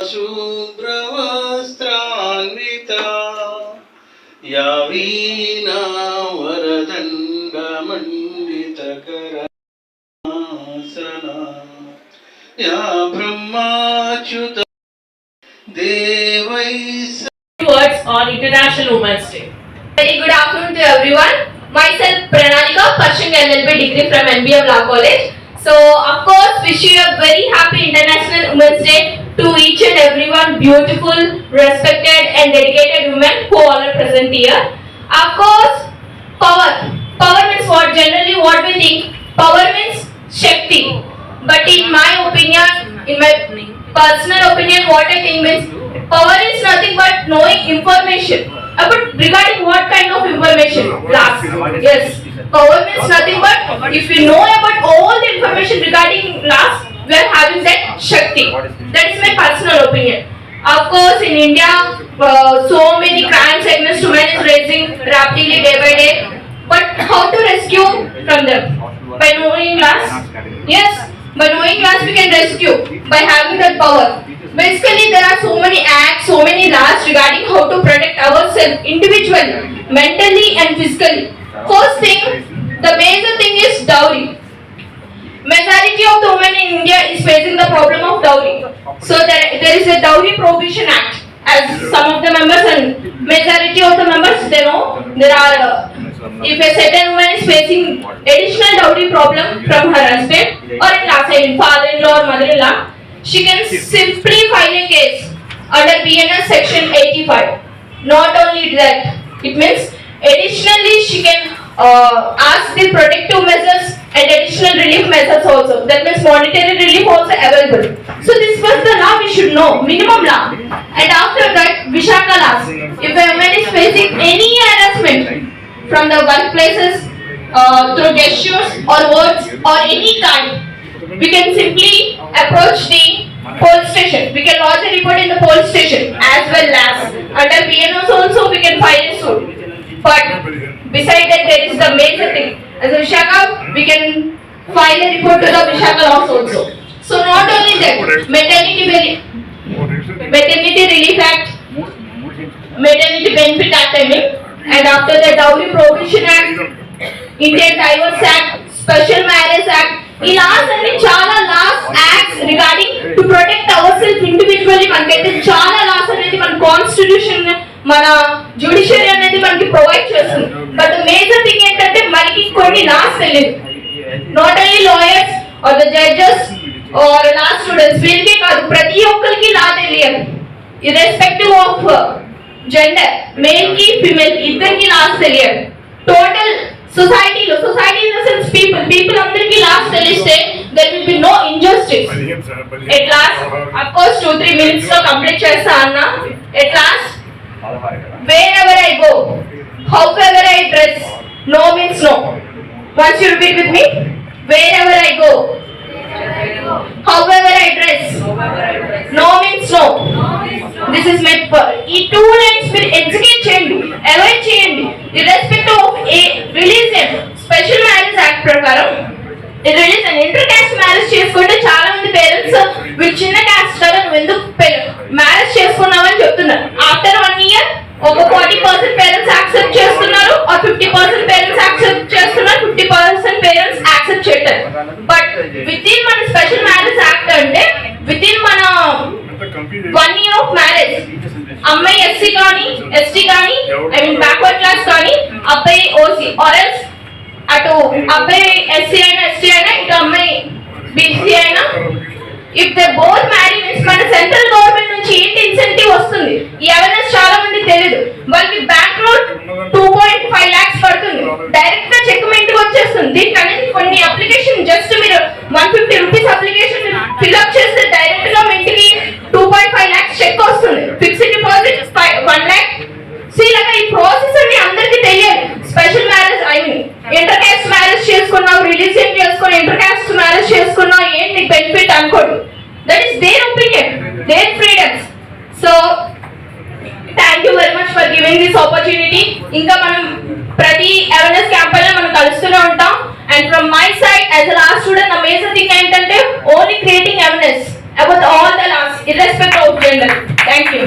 శూద్రవస్త్రాన్విత yeah వీణా వరదండమండితకర yeah బ్రహ్మాచ్యుత దేవై words on International Women's Day. Very good afternoon to everyone. Myself Pranalika, pursuing LLB degree from NBM Law College. So of course wish you a very happy International Women's Day to each and everyone beautiful, respected and dedicated women who all are present here. Of course, power. Power means what? Generally what we think? Power means Shakti. But in my opinion, in my personal opinion, what I think means power is nothing but knowing information. But regarding what kind of information? Last. Yes. Power means nothing but if you know about all the information regarding last, we are having that Shakti. That is my personal opinion. Of course, in India, uh, so many crimes against women is raising rapidly day by day. But how to rescue from them? By knowing last? Yes, by knowing laws we can rescue by having that power. Basically, there are so many acts, so many laws regarding how to protect ourselves individually, mentally, and physically. First thing, the major thing is dowry. Majority of the women in India is facing the problem of dowry. So there, there is a Dowry Prohibition Act. As some of the members and majority of the members they know there are uh, if a certain woman is facing additional dowry problem from her husband or in law side, father-in-law or mother-in-law, she can simply file a case under BNS section 85. Not only that, it means additionally she can uh, ask the protective measures and additional relief measures also. That means monetary relief also available. So this was the law we should know, minimum law. And after that, Vishaka laws. If a woman is facing any harassment from the workplaces uh, through gestures or words or any kind, we can simply approach the police station. We can lodge a report in the police station as well as under PNOs also we can file a suit. But beside that there is the major thing. As a Vishaka, we can file a report to the Vishaka laws also. So not only that, maternity, bene- maternity relief act maternity benefit act I mean, and after the dowry prohibition act, Indian divorce act, special marriage act, ఈ laws అన్ని చాలా laws acts regarding to protect our self individually మనకైతే చాలా loss అనేది మన constitution మన judiciary అనేది మనకి ప్రొవైడ్ చేస్తుంది బట్ మేజర్ థింగ్ ఏంటంటే మనకి కొన్ని లాస్ తెలియదు not only lawyers or the judges or law students వీళ్ళకి కాదు ప్రతి ఒక్కరికి లా తెలియదు ఇర్రెస్పెక్టివ్ ఆఫ్ జెండర్ మేల్ కి ఫిమేల్ ఇద్దరికి లాస్ తెలియదు టోటల్ సొసైటీలో society in the sense people people అందరికి లాస్ తెలిస్తే there will be no injustice at last of course two three minutes లో కంప్లీట్ చేస్తా అన్న at last wherever I go however I dress no means Once you repeat with me. Wherever I go. However I dress. No means no. No means no this is met ఈ two lines మీరు educate చేయండి avoid చేయండి irrespective of a religion special marriage act ప్రకారం religion inter caste marriage చేసుకుంటే చాలా మంది parents వీళ్ళు చిన్న క్యాస్ట్ కదా నువ్వు ఎందుకు మ్యారేజ్ చేసుకున్నావని చెప్తున్నారు ఆఫ్టర్ కానీ ఎస్టీ కానీ ఐ మీన్ బ్యాక్వర్డ్ క్లాస్ కానీ అబ్బాయి ఓసీ ఆర్ఎల్స్ అటు అబ్బాయి ఎస్సీ అయినా ఎస్టీ అయినా ఇటు అమ్మాయి బీసీ అయినా if the both marry means మన సెంట్రల్ గవర్నమెంట్ నుంచి ఏంటి ఇన్సెంటివ్ వస్తుంది? ఎవరైనా చేసుకున్నా మ్యారేజ్ ఏంటి నీకు బెనిఫిట్ అనుకోడు. That is their opinion their freedoms so thank you very much for giving this opportunity ఇంకా మనం ప్రతి అవేర్నెస్ క్యాంప్ అయినా మనం కలుస్తూనే ఉంటాం. And from my side as a last student amazing thing ఏంటంటే only creating awareness about all the laws irrespective of gender thank you